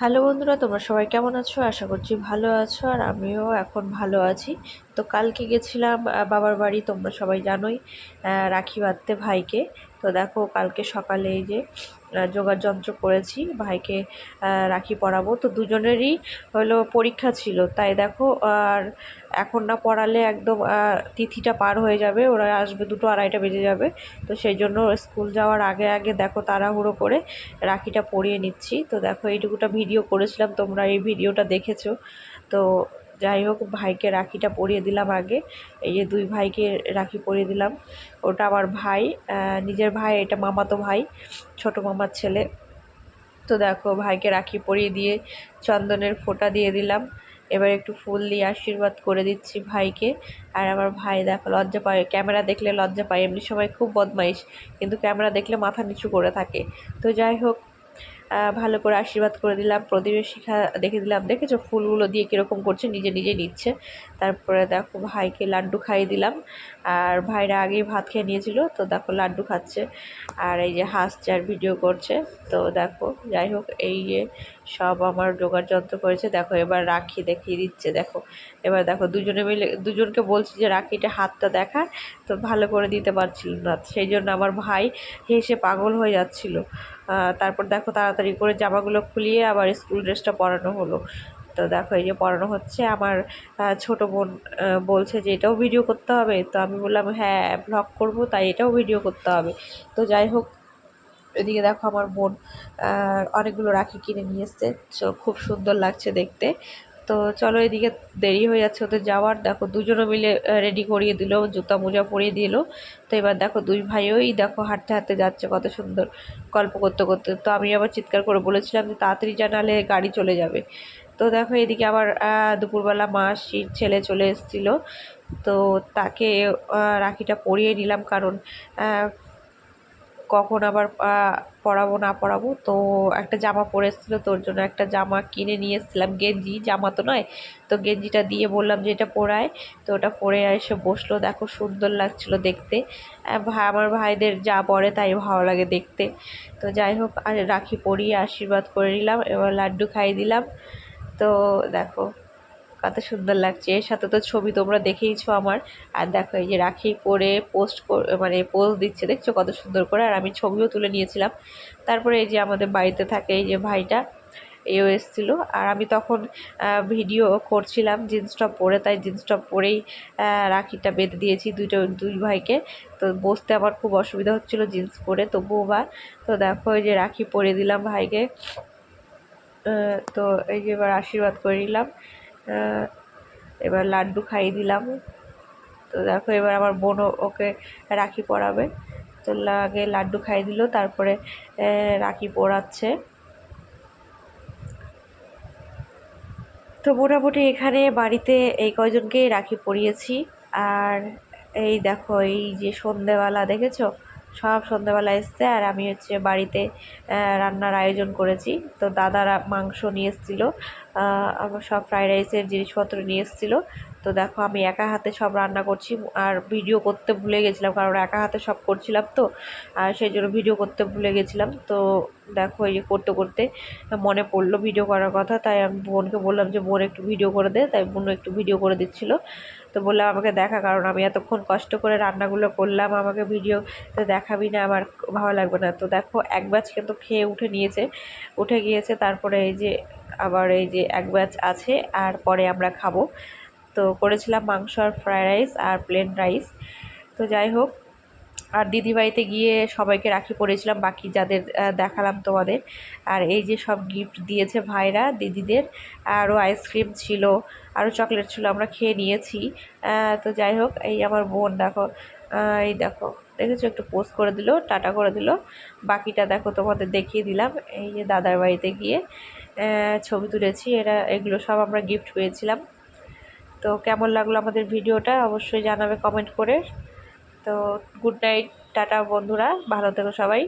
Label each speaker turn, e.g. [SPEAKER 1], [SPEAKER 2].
[SPEAKER 1] Hello বন্ধুরা, তোমরা সবাই কেমন আছো? আশা করছি ভালো আছো, আর আমিও এখন ভালো আছি। তো কালকে গেছিলাম বাবার বাড়ি তোমরা সবাই জানোই রাখি বাঁধতে ভাইকে। তো দেখো কালকে সকালে এই যে আহ, জোগাড় যন্ত্র করেছি ভাইকে রাখি পড়াবো তো দুজনেরই হলো পরীক্ষা ছিল তাই দেখো আর এখন না পড়ালে একদম তিথিটা পার হয়ে যাবে ওরা আসবে দুটো আড়াইটা বেজে যাবে। তো সেই জন্য স্কুল যাওয়ার আগে আগে দেখো তাড়াহুড়ো করে রাখিটা পরিয়ে নিচ্ছি। তো দেখো এইটুকুটা ভিডিও করেছিলাম তোমরা এই ভিডিওটা দেখেছ। তো যাই হোক, ভাইকে রাখিটা পরিয়ে দিলাম আগে। এই যে দুই ভাইকে রাখি পরিয়ে দিলাম। ওটা আমার ভাই নিজের ভাই, এটা মামাতো ভাই, ছোট মামার ছেলে। তো দেখো, ভাইকে রাখি পরিয়ে দিয়ে চন্দনের ফোঁটা দিয়ে দিলাম। এবার একটু ফুল দিয়ে আশীর্বাদ করে দিচ্ছি ভাইকে। আর আমার ভাই দেখো, লজ্জা পায়। ক্যামেরা দেখলে লজ্জা পায়। এমনি সময় খুব বদমাইশ, কিন্তু ক্যামেরা দেখলে মাথা নিচু করে থাকে। তো যাই হোক ভালো করে আশীর্বাদ করে দিলাম প্রদীপের শিখা দেখে দিলাম, দেখেছ ফুলগুলো দিয়ে কীরকম করছে, নিজে নিজে নিচ্ছে। তারপরে দেখো ভাইকে লাড্ডু খাইয়ে দিলাম। আর ভাইরা আগেই ভাত খেয়ে নিয়েছিল, তো দেখো লাড্ডু খাচ্ছে আর এই যে হাসছে আর ভিডিও করছে। তো দেখো, যাই হোক, এই যে সব আমার জোগাড় যন্ত্র করেছে। দেখো, এবার রাখি দেখিয়ে দিচ্ছে, দেখো। এবার দেখো, দুজনে মিলে, দুজনকে বলছি যে রাখিটা হাতটা দেখা তো ভালো করে দিতে পারছিল না। সেই জন্য আমার ভাই হেসে পাগল হয়ে যাচ্ছিল। তারপর দেখো, তাড়াতাড়ি করে জামাগুলো খুলিয়ে আবার স্কুল ড্রেসটা পরানো হলো। তো দেখো, এই যে পড়ানো হচ্ছে। আমার ছোট বোন বলছে যে, এটাও ভিডিও করতে হবে। তো আমি বললাম হ্যাঁ ব্লগ করব, তাই এটাও ভিডিও করতে হবে। তো যাই হোক, এদিকে দেখো আমার বোন অনেকগুলো রাখি কিনে নিয়ে এসছে। খুব সুন্দর লাগছে দেখতে। তো চলো, এদিকে দেরি হয়ে যাচ্ছে ওদের যাওয়ার। দেখো দুজনও মিলে রেডি করিয়ে দিল, জুতা মোজা পরিয়ে দিল। তো এবার দেখো, দুই ভাইওই দেখো, হাঁটতে হাঁটতে যাচ্ছে কত সুন্দর গল্প করতে করতে। তো আমি আবার চিৎকার করে বলেছিলাম যে, তাড়াতাড়ি জানালে গাড়ি চলে যাবে। তো দেখো এদিকে আবার দুপুরবেলা মাসির ছেলে চলে এসেছিল। তো তাকে রাখিটা পরিয়ে নিলাম কারণ কখন আবার পরাবো না পরাবো। তো একটা জামা পরে এসেছিল, তোর জন্য একটা জামা কিনে নিয়ে এসেছিলাম। গেঞ্জি, জামা তো নয়। তো গেঞ্জিটা দিয়ে বললাম যে, এটা পরায়। তো ওটা পরে এসে বসল। দেখো সুন্দর লাগছিল দেখতে। ভাই আমার ভাইদের যা পরে তাই ভালো লাগে দেখতে। তো যাই হোক রাখি পরিয়ে আশীর্বাদ করে নিলাম। এবার লাড্ডু খাইয়ে দিলাম। তো দেখো, কত সুন্দর লাগছে। এর সাথে তো ছবি তোমরা দেখেইছো আমার। আর দেখো, এই যে রাখি পরে পোস্ট মানে পোস্ট দিচ্ছে, দেখছ কত সুন্দর করে? আর আমি ছবিও তুলে নিয়েছিলাম। তারপরে এই যে আমাদের বাড়িতে থাকে এই যে ভাইটা, এও এসেছিল। আর আমি তখন ভিডিও করছিলাম জিন্স টপ পরে, তাই জিন্স টপ পরেই রাখিটা বেঁধে দিয়েছি দুটো দুই ভাইকে। তো বসতে আমার খুব অসুবিধা হচ্ছিল জিন্স পরে, তবুও বা। তো দেখো, এই যে রাখি পরে দিলাম ভাইকে। তো এই যে এবার আশীর্বাদ করে নিলাম। এবার লাড্ডু খাইয়ে দিলাম। তো দেখো এবার আমার বোন ওকে রাখি পরাবে। তো আগে লাড্ডু খাইয়ে দিল, তারপরে রাখি পরাচ্ছে। তো মোটামুটি এখানে বাড়িতে এই কয়জনকেই রাখি পরিয়েছি। আর এই দেখো, এই যে সন্ধেবেলা, দেখেছ? সব সন্ধেবেলা এসছে আর আমি হচ্ছে বাড়িতে রান্নার আয়োজন করেছি। তো দাদারা মাংস নিয়ে এসেছিল। আমার সব ফ্রাইড রাইসের জিনিসপত্র নিয়ে এসেছিল। তো দেখো, আমি একা হাতে সব রান্না করছি আর ভিডিও করতে ভুলে গেছিলাম, কারণ একা হাতে সব করছিলাম তো, আর সেই জন্য ভিডিও করতে ভুলে গেছিলাম। তো দেখো, এই যে করতে করতে মনে পড়ল ভিডিও করার কথা, তাই আমি বোনকে বললাম যে, বোন একটু ভিডিও করে দে। তাই বোন একটু ভিডিও করে দিচ্ছিল। তো বললাম, আমাকে দেখা, কারণ আমি এতক্ষণ কষ্ট করে রান্নাগুলো করলাম, আমাকে ভিডিও তো দেখাবি না, আমার ভালো লাগবে না। তো দেখো, এক ব্যাচ কিন্তু খেয়ে উঠে নিয়েছে। উঠে গিয়েছে, তারপরে এই যে আবার এই যে এক ব্যাচ আছে আর পরে আমরা খাব। তো করেছিলাম মাংস আর ফ্রায়েড রাইস আর প্লেন রাইস। তো যাই হোক, আর দিদিবাড়িতে গিয়ে সবাইকে রাখি পরেছিলাম, বাকি যাদের দেখালাম তোমাদের। আর এই যে সব গিফট দিয়েছে ভাইরা, দিদিদের, আরও আইসক্রিম ছিল, আরও চকলেট ছিল, আমরা খেয়ে নিয়েছি। তো যাই হোক, এই আমার বোন, দেখো এই দেখো, দেখেছ? একটু পোস্ট করে দিল, টাটা করে দিল। বাকিটা দেখো, তোমাদের দেখিয়ে দিলাম। এই যে দাদার বাড়িতে গিয়ে ছবি তুলেছি। এরা, এগুলো সব আমরা গিফট পেয়েছিলাম। তো কেমন লাগল আমাদের ভিডিওটা? অবশ্যই জানাবে কমেন্ট করে। তো গুড নাইট টাটা বন্ধুরা। ভালো থেকো সবাই।